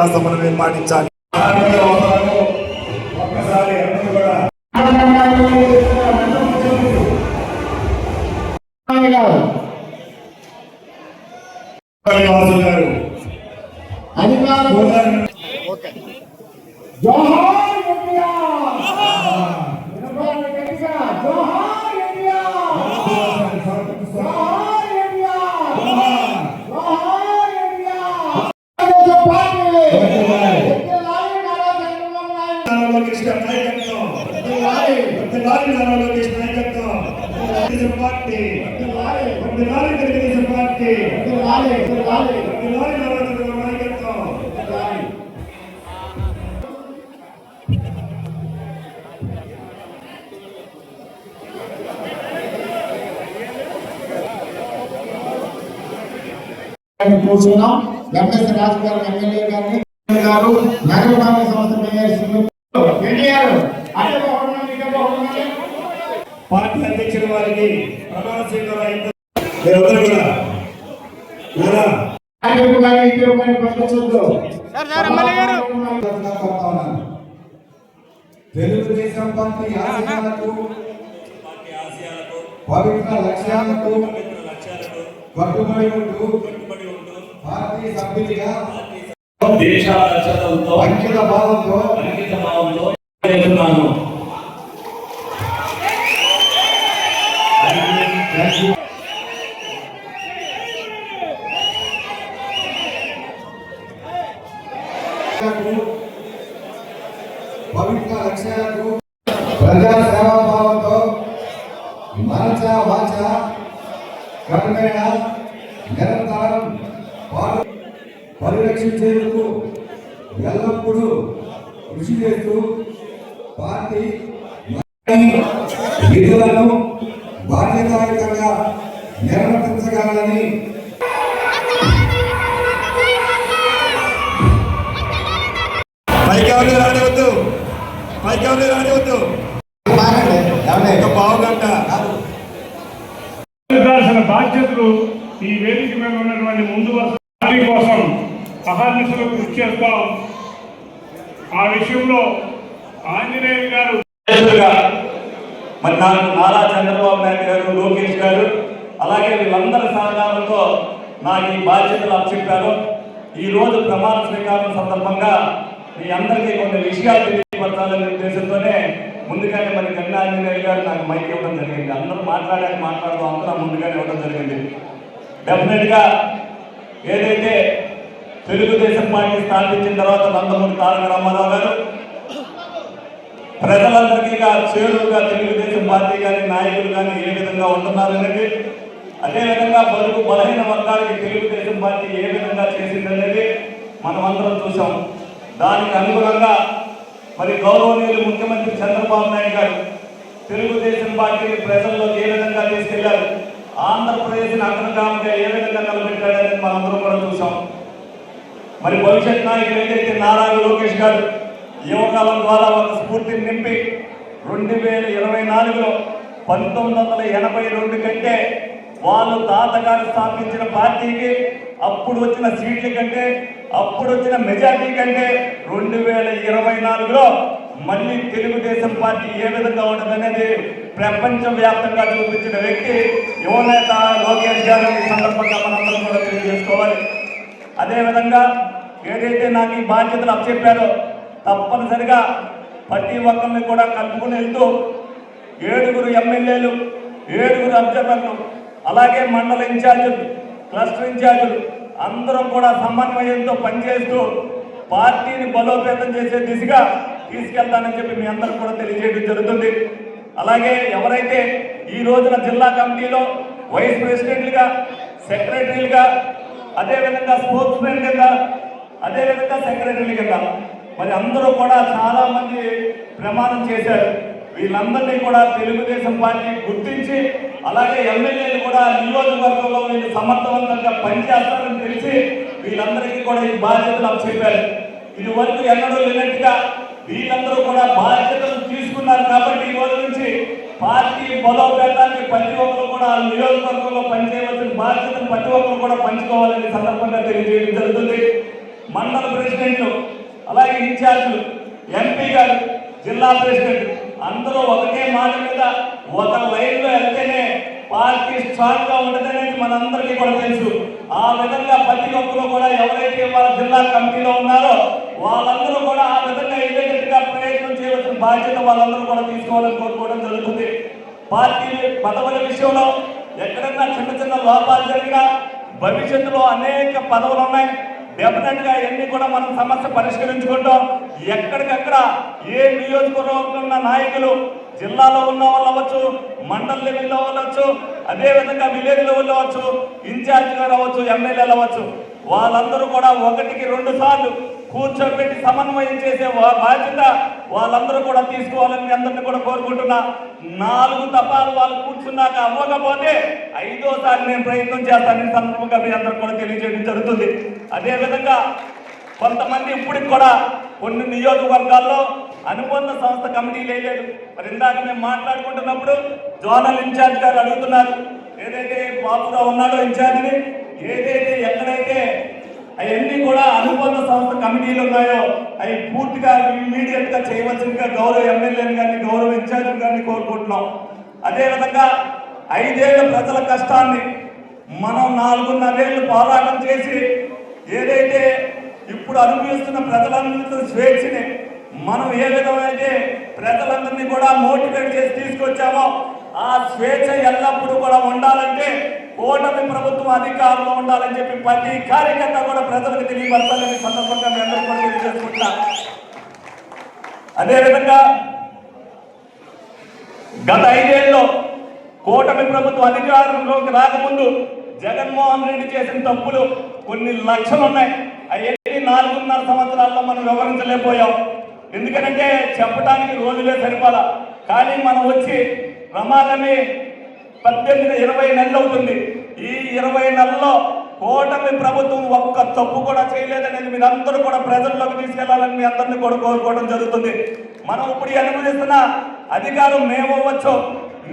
కార్యకర్తలందరూ కూడా సమన్వయం పాటించాలి అధికారం పార్టీ ఎత్తిలాలి ఎంఎస్ రాజు గారు ఎమ్మెల్యే గారిని గారు నగరపాలక సంస్థ మేయర్. పార్టీ అధ్యక్షుల వారికి ప్రమాణ స్వీకారం మీరందరూ కూడా. తెలుగుదేశం పార్టీ ఆశయాలకు పవిత్ర లక్ష్యాలకు కట్టుబడి ఉంటూ పార్టీ సభ్యుడిగా దేశాల రక్షణలతో అంకిత భావంతో అంకిత భావంతో చేస్తున్నాను పవిత్ర లక్ష్యాలకు ప్రజా సేవా భావంతో మనస వాచ కర్మేణ నిరంతరం పాలు పరిరక్షించేందుకు ఎల్లప్పుడూ కృషి చేస్తూ పార్టీ విధులను బాధ్యతాయుతంగా నిర్వర్తించగలని పైకి ఎవరిని రానివద్దు. పైకి ఎవరిని రానివద్దు బాధ్యతలు ఈ వేదిక మీద ఉన్నటువంటి ముందు వరుస పార్టీ కోసం అహర్నిశలు కృషి చేస్తాం. ఆ విషయంలో ఆంజనేయ గారు మరి నారా చంద్రబాబు నాయుడు గారు లోకేష్ గారు అలాగే వీళ్ళందరి సహకారంతో నాకు ఈ బాధ్యతలు అప్పచెప్పారు. ఈ రోజు ప్రమాణ స్వీకారం సందర్భంగా మీ అందరికీ కొన్ని విషయాలు తెలియపరచాలనే ఉద్దేశంతోనే ముందుగానే మరి గంగా ఆంజనేయులు గారు నాకు మైక్ ఇవ్వడం జరిగింది. అందరూ మాట్లాడాక మాట్లాడడం అంతా ముందుగానే ఇవ్వడం జరిగింది. డెఫినెట్గా ఏదైతే తెలుగుదేశం పార్టీ స్థాపించిన తర్వాత నందమూరి తారక రామారావు గారు ప్రజలందరికీ చేరువుగా తెలుగుదేశం పార్టీ కానీ నాయకులు కానీ ఏ విధంగా ఉంటున్నారు అనేది అదేవిధంగా బరువు బలహీన వర్గాలకి తెలుగుదేశం పార్టీ ఏ విధంగా చేసిందనేది మనమందరం చూసాం దానికి అనుగుణంగా మరి గౌరవనీయులు ముఖ్యమంత్రి చంద్రబాబు నాయుడు గారు తెలుగుదేశం పార్టీని ప్రజల్లో ఏ విధంగా తీసుకెళ్ళారు ఆంధ్రప్రదేశ్ని అగ్రగామంగా ఏ విధంగా నిలబెట్టాడనేది మనందరం కూడా చూసాం మరి భవిష్యత్ నాయకులు ఏదైతే నారాయణ లోకేష్ గారు యువకాలం ద్వారా ఒక స్ఫూర్తిని నింపి రెండు వేల ఇరవై నాలుగులో పంతొమ్మిది వందల ఎనభై రెండు కంటే వాళ్ళు తాతగారు స్థాపించిన పార్టీకి అప్పుడు వచ్చిన సీట్ల కంటే అప్పుడు వచ్చిన మెజార్టీ కంటే రెండు వేల ఇరవై నాలుగులో మళ్ళీ తెలుగుదేశం పార్టీ ఏ విధంగా ఉండదనేది ప్రపంచ వ్యాప్తంగా చూపించిన వ్యక్తి యువనేత లోకేష్ గారు ఈ సందర్భంగా మనందరం కూడా తెలియజేసుకోవాలి. అదేవిధంగా ఏదైతే నాకు ఈ బాధ్యతలు అప్పచెప్పారో తప్పనిసరిగా ప్రతి ఒక్కరిని కూడా కలుపుకుని వెళ్తూ ఏడుగురు ఎమ్మెల్యేలు ఏడుగురు అబ్జర్వర్లు అలాగే మండల ఇన్ఛార్జీలు క్లస్టర్ ఇన్ఛార్జీలు అందరం కూడా సమన్వయంతో పనిచేస్తూ పార్టీని బలోపేతం చేసే దిశగా తీసుకెళ్తానని చెప్పి మీ అందరూ కూడా తెలియజేయడం జరుగుతుంది. అలాగే ఎవరైతే ఈ రోజున జిల్లా కమిటీలో వైస్ ప్రెసిడెంట్లుగా సెక్రటరీలుగా అదేవిధంగా స్పోర్ట్స్ మెన్ కింద అదేవిధంగా సెక్రటరీలు కింద. మరి అందరూ కూడా చాలా మంది ప్రమాణం చేశారు. వీళ్ళందరినీ కూడా తెలుగుదేశం పార్టీ గుర్తించి అలాగే ఎమ్మెల్యేలు కూడా నియోజకవర్గంలో వీళ్ళు సమర్థవంతంగా పనిచేస్తారని తెలిసి వీళ్ళందరికీ కూడా ఈ బాధ్యతలు అప్పచెప్పారు ఇది వరకు ఎన్నడూ లేనట్టుగా వీళ్ళందరూ కూడా బాధ్యతలు తీసుకున్నారు కాబట్టి ఈ రోజు నుంచి పార్టీ బలోపేతానికి ప్రతి ఒక్కరు కూడా నియోజకవర్గంలో పనిచేయవలసిన బాధ్యతను ప్రతి ఒక్కరు కూడా పంచుకోవాలని సందర్భంగా తెలియజేయడం జరుగుతుంది. మండల ప్రెసిడెంట్లు అలాగే ఇన్ఛార్జ్లు ఎంపీ గారు జిల్లా ప్రెసిడెంట్ అందరూ ఒకటే మాట మీద ఒక లైన్లో వెళ్తేనే పార్టీ స్ట్రాంగ్గా మనందరికీ కూడా తెలుసు. ఆ విధంగా ప్రతి ఒక్కరు కూడా ఎవరైతే వాళ్ళ జిల్లా కమిటీలో ఉన్నారో వాళ్ళందరూ కూడా ఆ విధంగా వెళ్ళేటట్టుగా ప్రయత్నం చేయవలసిన బాధ్యత వాళ్ళందరూ కూడా తీసుకోవాలని కోరుకోవడం జరుగుతుంది. పార్టీ పదవుల విషయంలో ఎక్కడన్నా చిన్న చిన్న లోపాలు జరిగినా భవిష్యత్తులో అనేక పదవులు ఉన్నాయి. డెఫినెట్గా ఎన్ని కూడా మనం సమస్య పరిష్కరించుకుంటాం. ఎక్కడికక్కడ ఏ నియోజకవర్గంలో ఉన్న నాయకులు జిల్లాలో ఉన్న వాళ్ళు అవ్వచ్చు మండల లెవెల్లో అవ్వచ్చు అదే విధంగా విలేజ్ లెవెల్లో అవ్వచ్చు ఇన్ఛార్జ్ గారు అవ్వచ్చు ఎమ్మెల్యేలు అవ్వచ్చు వాళ్ళందరూ కూడా ఒకటికి రెండు సార్లు కూర్చోబెట్టి సమన్వయం చేసే బాధ్యత వాళ్ళందరూ కూడా తీసుకోవాలని మీ అందరిని కూడా కోరుకుంటున్నా. నాలుగు తపాలు వాళ్ళు కూర్చున్నాక అవ్వకపోతే ఐదోసారి నేను ప్రయత్నం చేస్తానని సందర్భంగా మీ అందరూ కూడా తెలియజేయడం జరుగుతుంది. అదేవిధంగా కొంతమంది ఇప్పటికి కూడా కొన్ని నియోజకవర్గాల్లో అనుబంధ సంస్థ కమిటీ లేదు మరి ఇందాక మేము మాట్లాడుకుంటున్నప్పుడు జోనల్ ఇన్ఛార్జ్ గారు అడుగుతున్నారు ఏదైతే బాబురావు ఉన్నాడో ఇన్ఛార్జిని ఏదైతే ఎక్కడైతే అవన్నీ కూడా అనుబంధ సంస్థ కమిటీలు ఉన్నాయో అవి పూర్తిగా ఇమీడియట్గా చేయవలసిందిగా గౌరవ ఎమ్మెల్యేలు గారిని గౌరవ ఇన్ఛార్జ్ గారిని కోరుకుంటున్నాం. అదేవిధంగా ఐదేళ్ళ ప్రజల కష్టాన్ని మనం నాలుగున్నరేళ్ళు పోరాటం చేసి ఏదైతే ఇప్పుడు అనుభవిస్తున్న ప్రజలందరి స్వేచ్ఛని మనం ఏ విధమైతే ప్రజలందరినీ కూడా మోటివేట్ చేసి తీసుకొచ్చామో ఆ స్వేచ్ఛ ఎల్లప్పుడూ కూడా ఉండాలంటే ఓటమి ప్రభుత్వం అధికారంలో ఉండాలని చెప్పి ప్రతి కార్యకర్త కూడా ప్రజలకు తెలియపరచాలని సందర్భంగా మీ అందరూ కూడా తెలియజేసుకుంటున్నా. అదేవిధంగా గత ఐదేళ్ళలో కూటమి ప్రభుత్వం అధికారంలోకి రాకముందు జగన్మోహన్ రెడ్డి చేసిన తప్పులు కొన్ని లక్షలు ఉన్నాయి అవన్నీ నాలుగున్నర సంవత్సరాల్లో మనం వివరించలేకపోయాం. ఎందుకంటే చెప్పడానికి రోజులే సరిపడా కానీ మనం వచ్చి ప్రమాదమే పద్దెనిమిది ఇరవై నెలలు అవుతుంది ఈ ఇరవై నెలల్లో కూటమి ప్రభుత్వం ఒక్క తప్పు కూడా చేయలేదనేది మీరందరూ కూడా ప్రజల్లోకి తీసుకెళ్ళాలని మీ అందరినీ కూడా కోరుకోవడం జరుగుతుంది. మనం ఇప్పుడు ఈ అనుభవిస్తున్న అధికారం మేము అవ్వచ్చు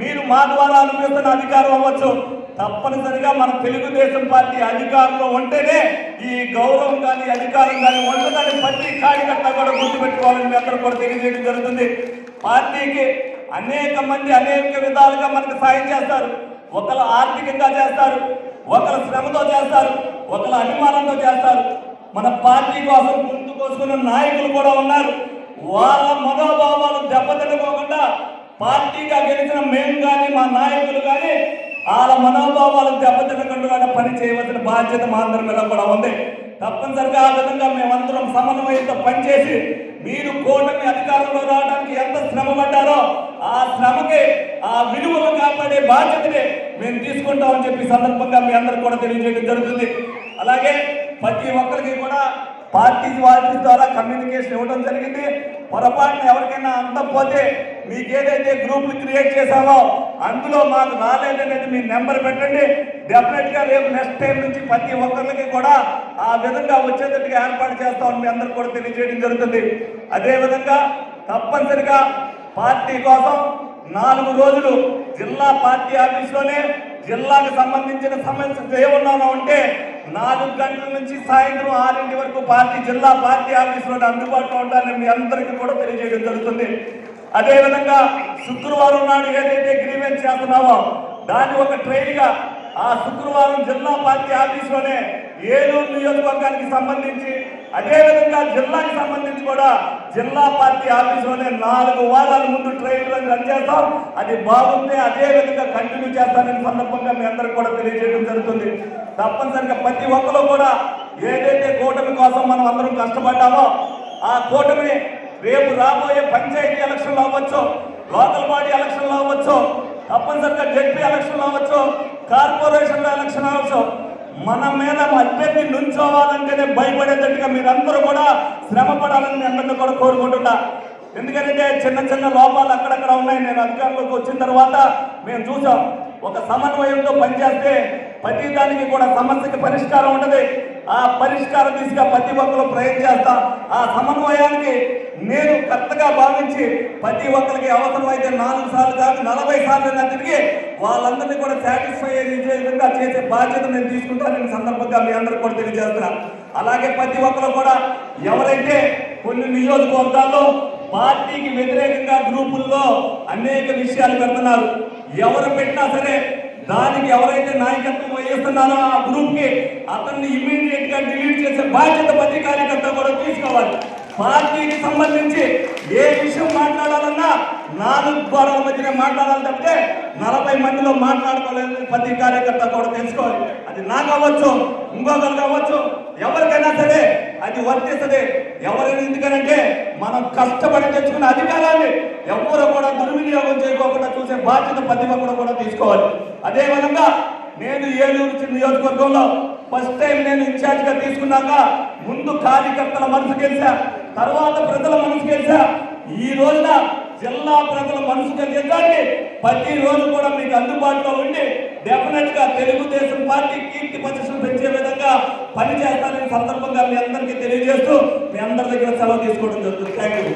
మీరు మా ద్వారా అనుభవిస్తున్న అధికారం అవ్వచ్చు. తప్పనిసరిగా మన తెలుగుదేశం పార్టీ అధికారంలో ఉంటేనే ఈ గౌరవం కానీ అధికారం కానీ ఉండదని ప్రతి కార్యకర్త కూడా గుర్తుపెట్టుకోవాలని మీ అందరూ కూడా తెలియజేయడం జరుగుతుంది. పార్టీకి అనేక మంది అనేక విధాలుగా మనకు సాయం చేస్తారు. ఒకరు ఆర్థికంగా చేస్తారు ఒకరు శ్రమతో చేస్తారు ఒకరు అభిమానంతో చేస్తారు. మన పార్టీ కోసం ముందు కోసుకున్న నాయకులు కూడా ఉన్నారు. వాళ్ళ మనోభావాలు దెబ్బతినకోకుండా పార్టీగా గెలిచిన మేము కానీ మా నాయకులు కానీ వాళ్ళ మనోభావాలు దెబ్బతినకుండా పని చేయవలసిన బాధ్యత మా అందరి మీద కూడా ఉంది. తప్పనిసరిగా ఆ విధంగా మేమందరం సమన్వయంతో పనిచేసి మీరు కూటమి అధికారంలో రావడానికి ఎంత శ్రమ పడ్డారో ఆ శ్రమకి ఆ విలువలు కాపాడే బాధ్యతని మేము తీసుకుంటామని చెప్పి సందర్భంగా మీ అందరికి కూడా తెలియజేయడం జరుగుతుంది. అలాగే ప్రతి ఒక్కరికి కూడా పార్టీ వారి ద్వారా కమ్యూనికేషన్ ఇవ్వడం జరిగింది. పొరపాటున ఎవరికైనా అందకపోతే మీకు ఏదైతే గ్రూపులు క్రియేట్ చేశామో అందులో మాకు రాలేదనేది మీ నెంబర్ పెట్టండి. డెఫినెట్గా రేపు నెక్స్ట్ టైం నుంచి ప్రతి ఒక్కరికి కూడా ఆ విధంగా వచ్చేటట్టుగా ఏర్పాటు చేస్తామని మీ అందరికి కూడా తెలియజేయడం జరుగుతుంది. అదే విధంగా తప్పనిసరిగా పార్టీ కోసం నాలుగు రోజులు జిల్లా పార్టీ ఆఫీస్లోనే జిల్లాకు సంబంధించిన సమస్య ఏమన్నా ఉంటే నాలుగు గంటల నుంచి సాయంత్రం ఆరింటి వరకు పార్టీ జిల్లా పార్టీ ఆఫీసులో అందుబాటులో ఉండాలని మీ అందరికీ కూడా తెలియజేయడం జరుగుతుంది. అదేవిధంగా శుక్రవారం నాడు ఏదైతే గ్రీవెన్స్ చేస్తున్నామో దాన్ని ఒక ట్రైన్గా ఆ శుక్రవారం జిల్లా పార్టీ ఆఫీసులోనే ఏలూరు నియోజకవర్గానికి సంబంధించి అదేవిధంగా జిల్లాకి సంబంధించి కూడా జిల్లా పార్టీ ఆఫీసులోనే నాలుగు వారాల ముందు ట్రైన్ రన్ చేస్తాం. అది బాగుంటే అదేవిధంగా కంటిన్యూ చేస్తానని సందర్భంగా మీ అందరికి కూడా తెలియజేయడం జరుగుతుంది. తప్పనిసరిగా ప్రతి ఒక్కరు కూడా ఏదైతే కూటమి కోసం మనం అందరం కష్టపడ్డామో ఆ కూటమి రేపు రాబోయే పంచాయతీ ఎలక్షన్లు అవ్వచ్చు లోకల్ బాడీ ఎలక్షన్లు అవ్వచ్చు తప్పనిసరిగా జడ్పీ ఎలక్షన్లు అవ్వచ్చు కార్పొరేషన్ల ఎలక్షన్ అవ్వచ్చు మన మీద అభ్యర్థి నుంచోవాలంటేనే భయపడేటట్టుగా మీరందరూ కూడా శ్రమ పడాలని అందరినీ కూడా కోరుకుంటున్నా. ఎందుకంటే చిన్న చిన్న లోపాలు అక్కడక్కడ ఉన్నాయి. నేను అధికారంలోకి వచ్చిన తర్వాత మేము చూసాం ఒక సమన్వయంతో పనిచేస్తే ప్రతి దానికి కూడా సమస్యకి పరిష్కారం ఉంటుంది. ఆ పరిష్కారం దిశగా ప్రతి ఒక్కరు ప్రయత్నం చేస్తాం. ఆ సమన్వయానికి నేను కరెక్ట్గా భావించి ప్రతి ఒక్కరికి అవసరమైతే నాలుగు సార్లు కాదు నలభై సార్లు అయినా తిరిగి వాళ్ళందరినీ కూడా సాటిస్ఫై అయ్యే విధంగా చేసే బాధ్యత నేను తీసుకుంటానని సందర్భంగా మీ అందరికి కూడా తెలియజేస్తున్నాను అలాగే ప్రతి ఒక్కరు కూడా ఎవరైతే కొన్ని నియోజకవర్గాల్లో పార్టీకి వ్యతిరేకంగా గ్రూపుల్లో అనేక విషయాలు పెడుతున్నారు ఎవరు పెట్టినా సరే దానికి ఎవరైతే నాయకత్వం వహిస్తున్నారో ఆ గ్రూప్కి అతన్ని ఇమీడియట్గా డిలీట్ చేసే బాధ్యత ప్రతి కార్యకర్త కూడా తీసుకోవాలి. పార్టీకి సంబంధించి ఏ విషయం మాట్లాడాలన్నా నాలుగు గోడల మధ్యనే మాట్లాడాలి తప్పితే నలభై మందిలో మాట్లాడుకోలేదు. ప్రతి కార్యకర్త కూడా తెలుసుకోవాలి. అది నాకు అవ్వచ్చు ఇంకొకరు కావచ్చు ఎవరికైనా సరే అది వర్తిస్తుంది. ఎవరైనా ఎందుకనంటే మనం కష్టపడి తెచ్చుకున్న అధికారాన్ని ఎవరు కూడా దుర్వినియోగం చేయకోకుండా చూసే బాధ్యత ప్రతి ఒక్కరు కూడా తీసుకోవాలి. అదేవిధంగా నేను ఏలూరు నియోజకవర్గంలో ఫస్ట్ టైం నేను ఇన్ఛార్జ్గా తీసుకున్నాక ముందు కార్యకర్తల మనసు గెలిచా. తర్వాత ప్రజల మనసు గెలిచా ఈ రోజున జిల్లా ప్రజల మనసు గెలిచడానికి ప్రతి రోజు కూడా మీకు అందుబాటులో ఉండి డెఫినెట్గా తెలుగుదేశం పార్టీ కీర్తి ప్రతిష్టలు పెంచే విధంగా పనిచేస్తానని సందర్భంగా మీ అందరికీ తెలియజేస్తూ మీ అందరి దగ్గర సెలవు తీసుకోవడం జరుగుతుంది. Thank you